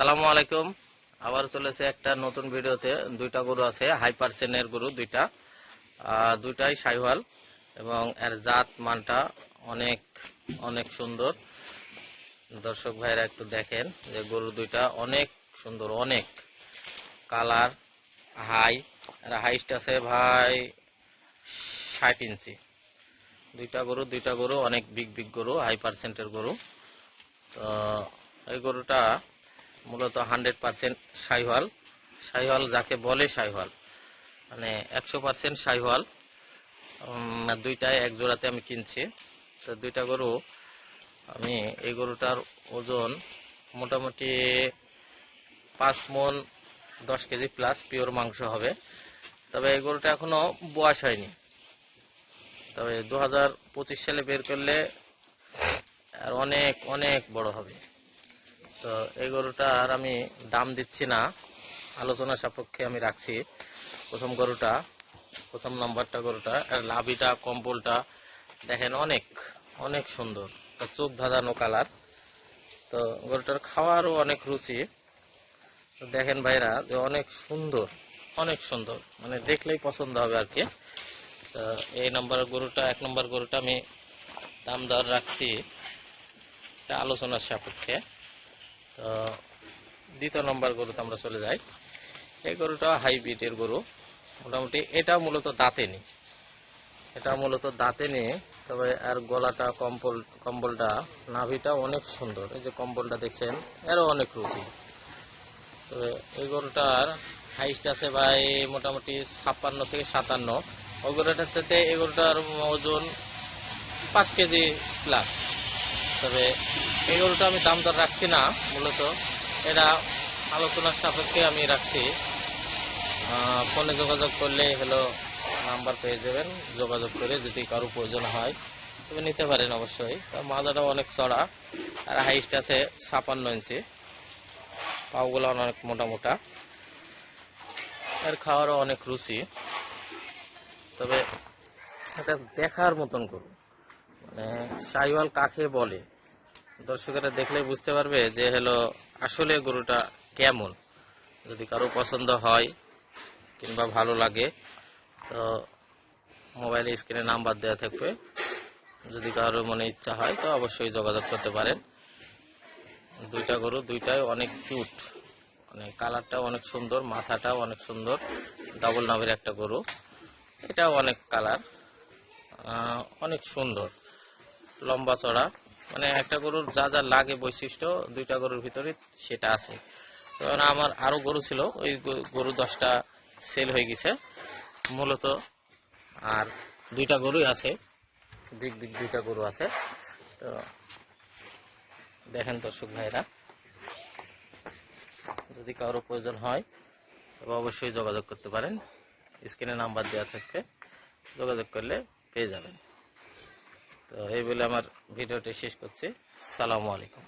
সালামু আলাইকুম। আবার চলেছে একটা নতুন ভিডিওতে। দুইটা গরু আছে হাই পার্সেন্টের গরু দুইটা। দুইটাই সাইওয়াল এবং এর জাত মানটা অনেক অনেক সুন্দর। দর্শক ভাইরা একটু দেখেন যে গরু দুইটা অনেক সুন্দর, অনেক। কালার, হাই আর হাইস্ট আছে ভাই ষাট ইঞ্চি। দুইটা গরু দুইটা গরু, অনেক বিগ বিগ গরু হাই পার্সেন্টের গরু। তো এই গরুটা মূলত হান্ড্রেড পার্সেন্ট সাইহল সাইহল যাকে বলে সাইহল মানে একশো পার্সেন্ট সাইহল দুইটাই এক জোড়াতে আমি কিনছি। তো দুইটা গরু আমি, এই গরুটার ওজন মোটামুটি পাঁচ মন দশ কেজি প্লাস পিওর মাংস হবে। তবে এই গরুটা এখনও বয়স হয়নি। তবে দু হাজার পঁচিশ সালে বের করলে আর অনেক অনেক বড় হবে। তো এই গরুটার আমি দাম দিচ্ছি না। আলোচনা সাপেক্ষে আমি রাখছি। প্রথম গরুটা, প্রথম নাম্বারটা গরুটা লাভিটা, কম্বলটা দেখেন অনেক অনেক সুন্দর। চোখ ধাঁধানো কালার। তো গরুটার খাওয়ারও অনেক রুচি। দেখেন ভাইরা যে অনেক সুন্দর অনেক সুন্দর। মানে দেখলেই পছন্দ হবে আর কি। তো এই নম্বর গরুটা, এক নম্বর গরুটা আমি দাম দর রাখছি। এটা আলোচনার সাপেক্ষে। তো দ্বিতীয় নম্বর গরুতে আমরা চলে যাই। এই গরুটা হাইব্রিডের গরু। মোটামুটি এটা মূলত দাঁতে নি এটা মূলত দাঁতে নি তবে আর গলাটা, কম্বল, কম্বলটা, নাভিটা অনেক সুন্দর। এই যে কম্বলটা দেখছেন, এরও অনেক রুচি। তবে এই গরুটার হাইস্ট আছে ভাই মোটামুটি ছাপ্পান্ন থেকে সাতান্ন। ওই গরুটার সাথে এই গরুটার ওজন পাঁচ কেজি প্লাস তবে এই গরুটা আমি দাম দর রাখছি না, মূলত এটা আলোচনার সাপেক্ষে আমি রাখছি। ফোনে যোগাযোগ করলে হলো নাম্বার পেয়ে যাবেন, যোগাযোগ করে যদি কারও প্রয়োজন হয়, তবে নিতে পারেন অবশ্যই। মাজাটা অনেক চড়া, আর হাইস্ট আছে ছাপান্ন ইঞ্চি। পাওগুলো অনেক মোটা মোটা এর খাওয়ারও অনেক রুচি। তবে এটা দেখার মতন গরু। মানে সাইওয়াল কাকে বলে? দর্শকেরা দেখলে বুঝতে পারবে যে হলো আসলে গরুটা কেমন। যদি কারও পছন্দ হয় কিংবা ভালো লাগে, তো মোবাইলে স্ক্রিনে নাম্বার দেওয়া থাকবে। যদি কারোর মনে ইচ্ছা হয়, তো অবশ্যই যোগাযোগ করতে পারেন। দুইটা গরু, দুইটাই অনেক কিউট মানে কালারটাও অনেক সুন্দর, মাথাটাও অনেক সুন্দর। ডাবল নামের একটা গরু। এটাও অনেক কালার অনেক সুন্দর। লম্বা চড়া। মানে একটা গরুর যা যা লাগে বৈশিষ্ট্য, দুইটা গরুর ভিতরে সেটা আছে। কারণ আমার আরও গরু ছিল, ওই গরু দশটা সেল হয়ে গেছে। মূলত আর দুইটা গরুই আছে দিক দিক দুইটা গরু আছে। তো দেখেন দর্শক ভাইরা, যদি কারও প্রয়োজন হয়, তবে অবশ্যই যোগাযোগ করতে পারেন। স্ক্রিনে নাম্বার দেওয়া থাকবে, যোগাযোগ করলে পেয়ে যাবেন। এই বলে আমার ভিডিওটি শেষ করছি। সালামু আলাইকুম।